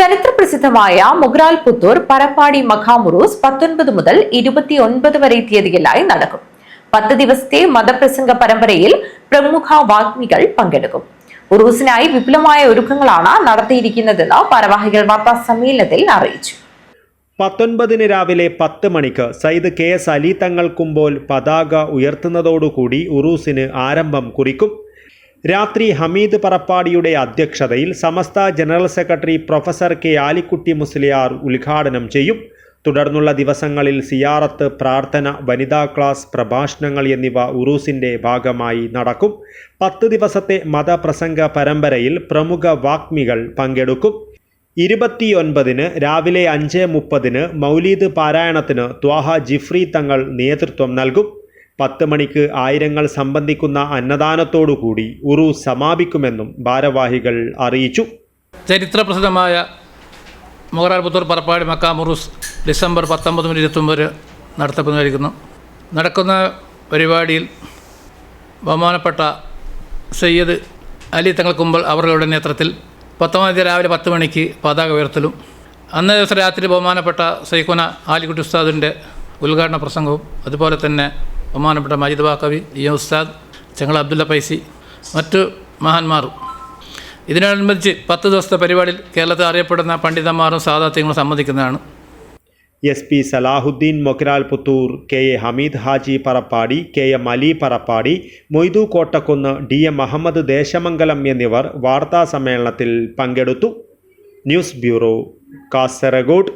ചരിത്രപ്രസിദ്ധമായ മുഗ്രാൽ പുത്തൂർ പരപ്പാടി മഖാമുറൂസ് പത്തൊൻപത് മുതൽ ഇരുപത്തിയൊൻപത് വരെ തീയതികളിലായി നടക്കും. പത്ത് ദിവസത്തെ മതപ്രസംഗ പരമ്പരയിൽ പ്രമുഖ വാഗ്മികൾ പങ്കെടുക്കും. ഉറൂസിനായി വിപുലമായ ഒരുക്കങ്ങളാണ് നടത്തിയിരിക്കുന്നതെന്ന് ഭാരവാഹികൾ വാർത്താ സമ്മേളനത്തിൽ അറിയിച്ചു. പത്തൊൻപതിന് രാവിലെ പത്ത് മണിക്ക് സയ്യിദ് കെ എസ് അലി തങ്ങൾ കുമ്പോൾ പതാക ഉയർത്തുന്നതോടുകൂടി ഉറൂസിന് ആരംഭം കുറിക്കും. രാത്രി ഹമീദ് പറപ്പാടിയുടെ അധ്യക്ഷതയിൽ Samastha general secretary professor K Alikutty Musliyar ഉദ്ഘാടനം ചെയ്യും. തുടർന്നുള്ള ദിവസങ്ങളിൽ സിയാറത്ത് പ്രാർത്ഥന വനിതാ ക്ലാസ് പ്രഭാഷണങ്ങൾ എന്നിവ ഉറൂസിന്റെ ഭാഗമായി നടക്കും. പത്ത് ദിവസത്തെ മതപ്രസംഗ പരമ്പരയിൽ പ്രമുഖ വാഗ്മികൾ പങ്കെടുക്കും. ഇരുപത്തിയൊൻപതിന് രാവിലെ അഞ്ച് മുപ്പതിന് മൗലീദ് പാരായണത്തിന് ത്വാഹ ജിഫ്രി തങ്ങൾ നേതൃത്വം നൽകും. പത്ത് മണിക്ക് ആയിരങ്ങൾ സംബന്ധിക്കുന്ന അന്നദാനത്തോടുകൂടി ഉറു സമാപിക്കുമെന്നും ഭാരവാഹികൾ അറിയിച്ചു. ചരിത്രപ്രസിദ്ധമായ മുഗറാൽ പുത്തൂർ പറപ്പാടി മക്കാമുറൂസ് ഡിസംബർ പത്തൊമ്പത് മുതൽ ഇരുപത്തൊമ്പത് നടത്തപ്പെടുന്നതായിരിക്കുന്നു നടക്കുന്ന പരിപാടിയിൽ ബഹുമാനപ്പെട്ട സയ്യദ് അലി തങ്ങൾ കുമ്പൾ അവരുടെ നേതൃത്വത്തിൽ പത്തൊമ്പതാം തീയതി രാവിലെ പത്ത് മണിക്ക് പതാക ഉയർത്തലും അന്നേ ദിവസം രാത്രി ബഹുമാനപ്പെട്ട സൈഖുന ആലിക്കുട്ടി ഉസ്താദിന്റെ ഉദ്ഘാടന പ്രസംഗവും അതുപോലെ തന്നെ ബഹുമാനപ്പെട്ട മജിദ് ബാക്കവി ഇ ഉസ്താദ് ചങ്ങൾ അബ്ദുള്ള പൈസി മറ്റു മഹാന്മാർ ഇതിനോടനുബന്ധിച്ച് പത്ത് ദിവസത്തെ പരിപാടിയിൽ കേരളത്തിൽ അറിയപ്പെടുന്ന പണ്ഡിതന്മാരും സാധാത്യങ്ങളും സംബന്ധിക്കുന്നതാണ് S P Salahuddin Mogral Puthur K A Hameed Haji Parappady K M Ali Parappady Moidu Kottakkunnu D M Ahmed Desamangalam എന്നിവർ വാർത്താ സമ്മേളനത്തിൽ പങ്കെടുത്തു. News bureau Kasaragod.